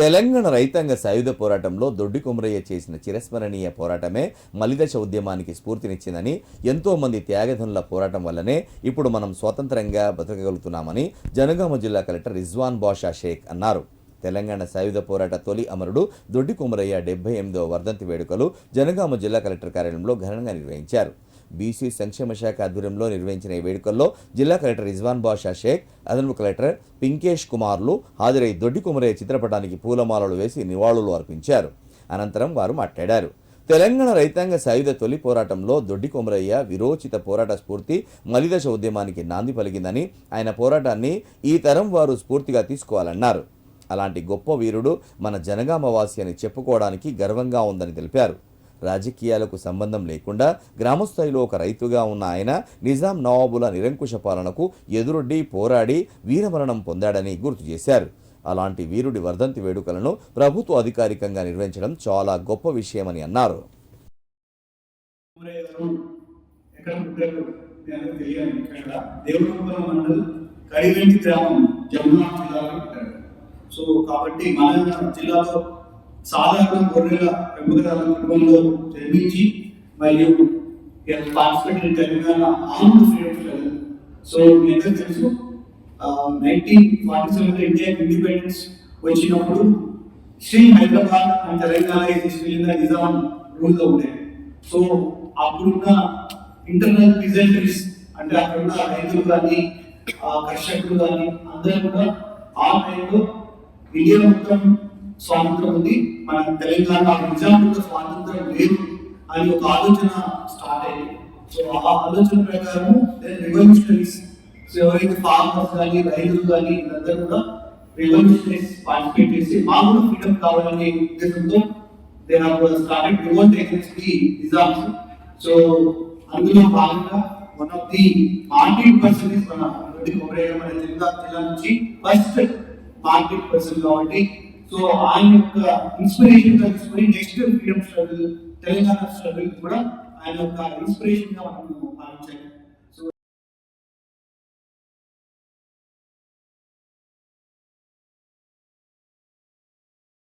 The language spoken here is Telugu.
తెలంగాణ రైతాంగ సాయుధ పోరాటంలో దొడ్డి కుమరయ్య చేసిన చిరస్మరణీయ పోరాటమే మలిదశ ఉద్యమానికి స్ఫూర్తినిచ్చిందని ఎంతోమంది త్యాగధనుల పోరాటం వల్లనే ఇప్పుడు మనం స్వతంత్రంగా బతకగలుగుతున్నామని జనగామ జిల్లా కలెక్టర్ రిజ్వాన్ బాషా షేక్ అన్నారు. తెలంగాణ సాయుధ పోరాట తొలి అమరుడు దొడ్డి కుమరయ్య డెబ్బై ఎనిమిదవ వర్ధంతి వేడుకలు జనగామ జిల్లా కలెక్టర్ కార్యాలయంలో ఘనంగా నిర్వహించారు. బీసీ సంక్షేమ శాఖ ఆధ్వర్యంలో నిర్వహించిన ఈ వేడుకల్లో జిల్లా కలెక్టర్ రిజ్వాన్ బాషా షేక్ అదనపు కలెక్టర్ పింకేష్ కుమార్లు హాజరై దొడ్డి కుమరయ్య చిత్రపటానికి పూలమాలలు వేసి నివాళులు అర్పించారు. అనంతరం వారు మాట్లాడారు. తెలంగాణ రైతాంగ సాయుధ తొలి పోరాటంలో దొడ్డి కొమరయ్య విరోచిత పోరాట స్ఫూర్తి మలిదశ ఉద్యమానికి నాంది పలికిందని ఆయన పోరాటాన్ని ఈ తరం వారు స్ఫూర్తిగా తీసుకోవాలన్నారు. అలాంటి గొప్ప వీరుడు మన జనగామవాసి అని చెప్పుకోవడానికి గర్వంగా ఉందని తెలిపారు. రాజకీయాలకు సంబంధం లేకుండా గ్రామస్థాయిలో ఒక రైతుగా ఉన్న ఆయన నిజాం నవాబుల నిరంకుశ పాలనకు ఎదురొడ్డి పోరాడి వీరమరణం పొందాడని గుర్తు చేశారు. అలాంటి వీరుడి వర్ధంతి వేడుకలను ప్రభుత్వ అధికారికంగా నిర్వహించడం చాలా గొప్ప విషయమని అన్నారు. సో కాబట్టి మన జిల్లాలో సాధారణ గొర్రెల పెంపకదారుల కుటుంబంలో జన్మించి మరియు participate Telangana armed freedom so మీ తెలుసు nineteen forty seven India independence వచ్చినప్పుడు శ్రీ హైదరాబాద్ అండ్ తెలంగాణ తీసుకెళ్ళిన నిజాం రూల్లో ఉండేది సో అప్పుడున్న ఇంటర్నల్ రిజల్టరీస్ అంటే అక్కడున్న రైతులు కానీ కర్షకులు కానీ అందరూ కూడా ఆ టైంలో ఇండియా మొత్తం స్వాతంత్రం ఉంది మన తెలంగాణ నిజాం స్వాతంత్రం లేదు అని ఒక ఆలోచన స్టార్ట్ అయింది. సో ఆ ఆలోచన ప్రకారం రెవల్యూషనరీస్ సో ఎవరైతే ఫార్మర్స్ కానీ రైతులు కానీ వీళ్ళందరూ కూడా రెవల్యూషనరీస్ పార్టిసిపేట్ చేసి మాకు కూడా ఫ్రీడమ్ కావాలనే ఉద్దేశంతో they have started revolt against the Nizams so అందులో భాగంగా one of the market person మన రెడ్డి కొమరయ్య మన జిల్లా జిల్లా నుంచి ఫస్ట్ మార్కెట్ పర్సన్ కాబట్టి సో ఆయన యొక్క ఇన్స్పిరేషన్గా తీసుకొని next freedom struggle Telangana struggle కూడా ఆయన యొక్క ఇన్స్పిరేషన్గా మనం భావించాలి